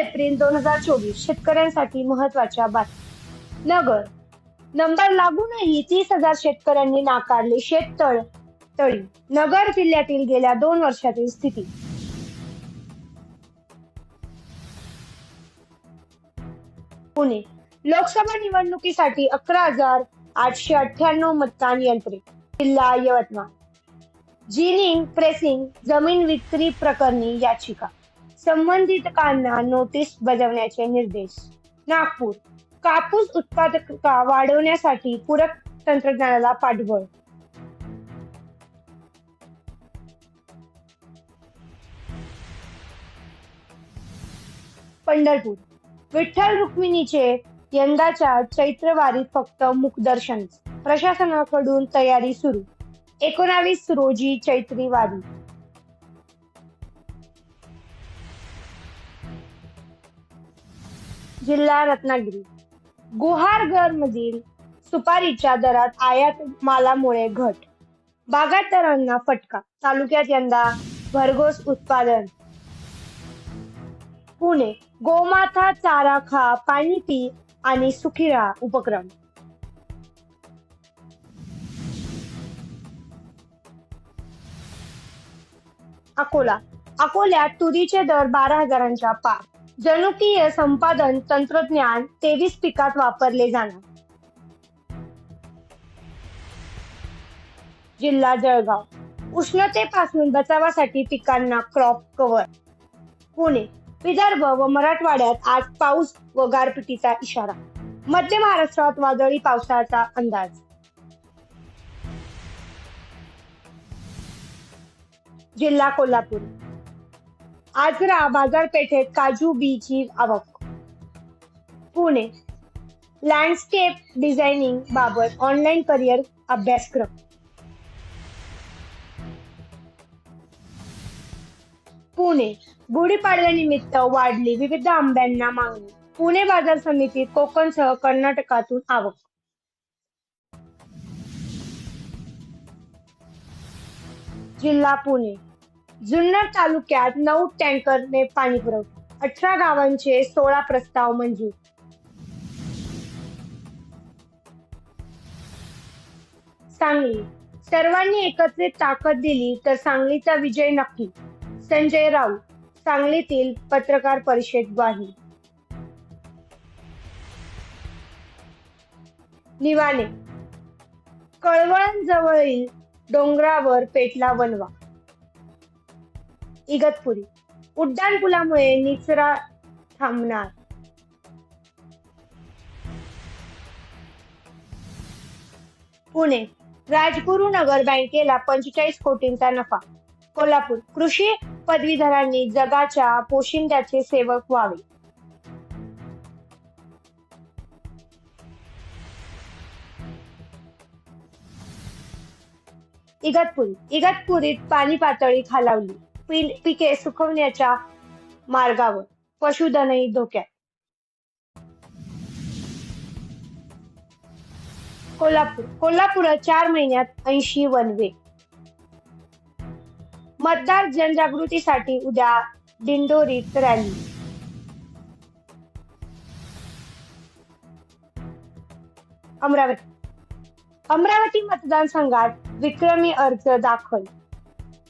April दोन हजार चोवीस शेतकऱ्यांसाठी महत्त्वाच्या बातम्या. नगर. नंबर लागूनही तीस हजार शेतकऱ्यांनी नाकारले शेततळ तळी. नगर जिल्ह्यातील गेल्या दोन वर्षातील स्थिती. पुणे. लोकसभा निवडणुकीसाठी अकरा हजार आठशे अठ्ठ्याण्णव मतदान यंत्रे. जिल्हा यवतमाळ. जिनिंग प्रेसिंग जमीन विक्री प्रकरणी याचिका. संबंधितांना नोटीस बजावण्याचे निर्देश. नागपूर. कापूस उत्पादकता वाढवण्यासाठी पूरक तंत्रज्ञानाला पाठबळ. पंढरपूर. विठ्ठल रुक्मिणीचे यंदाच्या चैत्रवारीत फक्त मुखदर्शन प्रशासनाकडून तयारी सुरू. एकोणावीस रोजी चैत्री वारी. जिल्हा रत्नागिरी. गुहारघर मधील सुपारीच्या दरात आयात मालामुळे घट. बागायतदारांना फटका. तालुक्यात यंदा भरघोस उत्पादन. पुणे गोमाथा चारा खा पाणी पी आणि सुखी राहा उपक्रम. अकोला. अकोल्यात तुरीचे दर बारा हजारांच्या पार. जनुकीय संपादन तंत्रज्ञान तेवीस पिकात वापरले जाणार. जिल्हा जळगाव. उष्णतेपासून बचावासाठी पिकांना क्रॉप कव्हर. पुणे. विदर्भ व मराठवाड्यात आज पाऊस व गारपिटीचा इशारा. मध्य महाराष्ट्रात वादळी पावसाचा अंदाज. जिल्हा कोल्हापूर. आजरा बाजारपेठेत काजू बीची आवक. पुणे. लँडस्केप डिझायनिंग बाबत ऑनलाईन करिअर अभ्यासक्रम. पुणे. गुढीपाडव्यानिमित्त वाढली विविध आंब्यांना मागणी. पुणे बाजार समितीत कोकणसह कर्नाटकातून आवक. जिल्हा पुणे. जुन्नर तालुक्यात नऊ टँकरने पाणी पुरवठा. अठरा गावांचे सोळा प्रस्ताव मंजूर. सांगली. सर्वांनी एकत्रित ताकद दिली तर सांगलीचा विजय नक्की. संजय राऊत सांगलीतील पत्रकार परिषद ग्वाही. निवाने कळवण जवळील डोंगरावर पेटला वनवा इगतपुरी. उड्डाणपुलामुळे निचरा थांबणार. पुणे. राजगुरुनगर बँकेला पंचेचाळीस कोटींचा नफा. कोल्हापूर. कृषी पदवीधरांनी जगाच्या पोशिंद्याचे सेवक व्हावे. इगतपुरी. इगतपुरीत पाणी पातळी खालावली. पिके सुकवण्याच्या मार्गावर. पशुधनही धोक्यात. कोल्हापूर. कोल्हापूर चार महिन्यात ऐंशी वनवे. मतदार जनजागृतीसाठी उद्या दिंडोरीत रॅली. अमरावती. अमरावती मतदारसंघात विक्रमी अर्ज दाखल.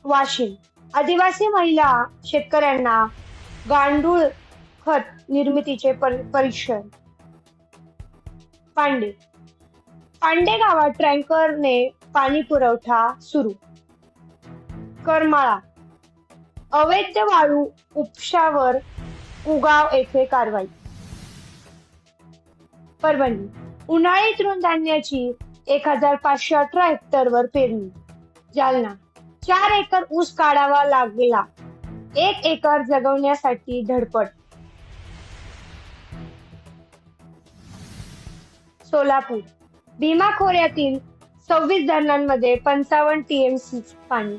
वाशिम. आदिवासी महिला शेतकऱ्यांना गांडूळ खत निर्मितीचे परीक्षण. पांडे. पांडे गावात ट्रँकरने पाणी पुरवठा सुरू. करमाळा. अवैध वाळू उपशावर उगाव येथे कारवाई. परभणी. उन्हाळी तृणधान्याची एक हजार पाचशे अठरा हेक्टरवर पेरणी. जालना. चार एकर ऊस काढावा लागला. एक एकर जगवण्यासाठी धडपड. सोलापूर. भीमा खोऱ्यातील सव्वीस धरणांमध्ये पंचावन्न टीएमसी पाणी.